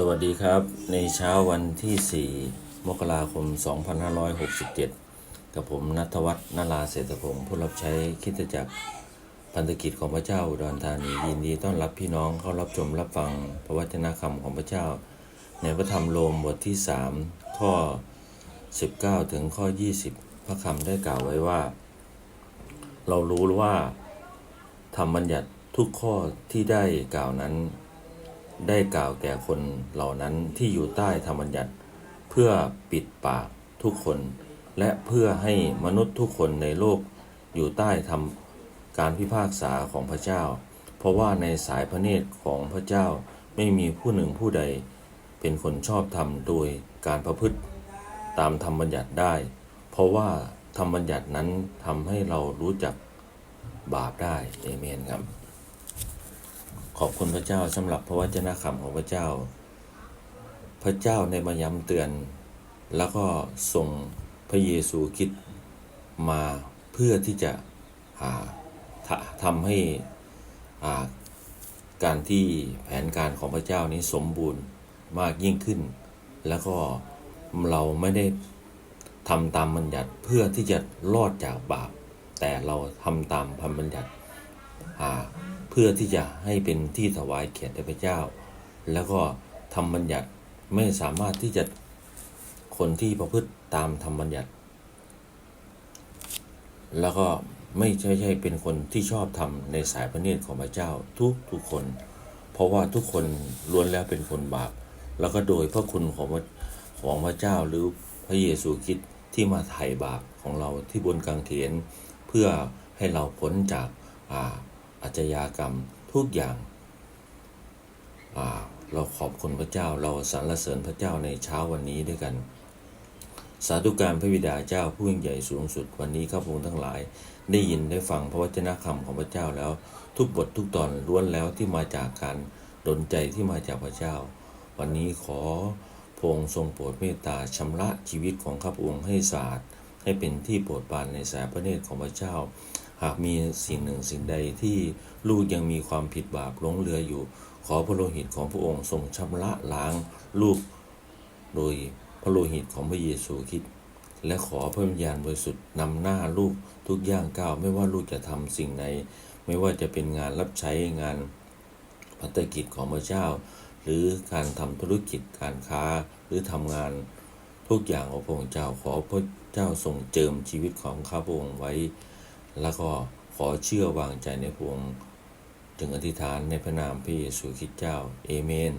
สวัสดีครับ ในเช้าวันที่ 4 มกราคม 2567 กับผมนัทวัฒน์นาราเศรษฐพงศ์ผู้รับใช้คิดจักรพันธกิจของพระเจ้าอุดรธานียินดีต้อนรับพี่น้องเข้ารับชมรับฟังพระวจนะคำของพระเจ้า ในพระธรรมโรมบทที่ 3 ข้อ 19 ถึงข้อ 20 พระคำได้กล่าวไว้ว่า เรารู้ว่าธรรมบัญญัติทุกข้อที่ได้กล่าวนั้น ได้กล่าวแก่คนเหล่านั้นที่อยู่ใต้ธรรมบัญญัติ เพื่อปิดปากทุกคน และเพื่อให้มนุษย์ทุกคนในโลกอยู่ใต้ธรรมการพิพากษาของพระเจ้า เพราะว่าในสายพระเนตรของพระเจ้าไม่มีผู้หนึ่งผู้ใด เป็นคนชอบธรรมโดยการประพฤติตามธรรมบัญญัติได้ เพราะว่าธรรมบัญญัตินั้นทำให้เรารู้จักบาปได้เอเมนครับ ขอบคุณพระเจ้าสำหรับพระวจนะคำของพระเจ้า พระเจ้าในมาย้ำเตือน แล้วก็ส่งพระเยซูคิดมาเพื่อที่จะอ่าทำให้อ่าการที่แผนการของพระเจ้านี้สมบูรณ์มากยิ่งขึ้น แล้วก็เราไม่ได้ทำตามบัญญัติเพื่อที่จะรอดจากบาป แต่เราทำตามพันบัญญัติอ่า เพื่อที่จะให้เป็นที่ถวายเกียรติพระเจ้า แล้วก็ทำบัญญัติไม่สามารถที่จะคนที่ประพฤติตามธรรมบัญญัติ แล้วก็ไม่ใช่ใช่เป็นคนที่ชอบทำในสายพระเนตรของพระเจ้าทุกทุกคน เพราะว่าทุกคนล้วนแล้วเป็นคนบาป แล้วก็โดยพระคุณของของพระเจ้าหรือพระเยซูคริสต์ที่มาไถ่บาปของเราที่บนกางเขนเพื่อให้เราพ้นจาก อาอาชญากรรมทุกอย่างาเราขอบคุณพระเจ้าเราสรรเสริญพระเจ้าในเช้าวันนี้ด้วยกัน สาธุการพระบิดาเจ้าผู้ยิ่งใหญ่สูงสุดวันนี้ข้าพงทั้งหลาย ได้ยินได้ฟังพระวจนะคำของพระเจ้าแล้ว ทุกบททุกตอนล้วนแล้วที่มาจากการดลใจที่มาจากพระเจ้า วันนี้ขอพระองค์ทรงโปรดเมตตาชำระชีวิตของข้าพงให้สะอาดให้เป็นที่โปรดปรานในสายพระเนตรของพระเจ้า หากมีสิ่งหนึ่งสิ่งใดที่ลูกยังมีความผิดบาปหลงเหลืออยู่ ขอพระโลหิตของพระองค์ทรงชำระล้างลูกโดยพระโลหิตของพระเยซูคริสต์และขอพระวิญญาณบริสุทธิ์นำหน้าลูกทุกย่างก้าวไม่ว่าลูกจะทำสิ่งใดไม่ว่าจะเป็นงานรับใช้งานพัฒกิจของพระเจ้า หรือการทำธุรกิจการค้าหรือทำงานทุกอย่างของพระองค์เจ้าขอพระเจ้าทรงเจิมชีวิตของข้าพระองค์ไว้ แล้วก็ขอเชื่อวางใจในพระองค์จึงอธิษฐานในพระนามพระเยซูคริสต์เจ้า เอเมน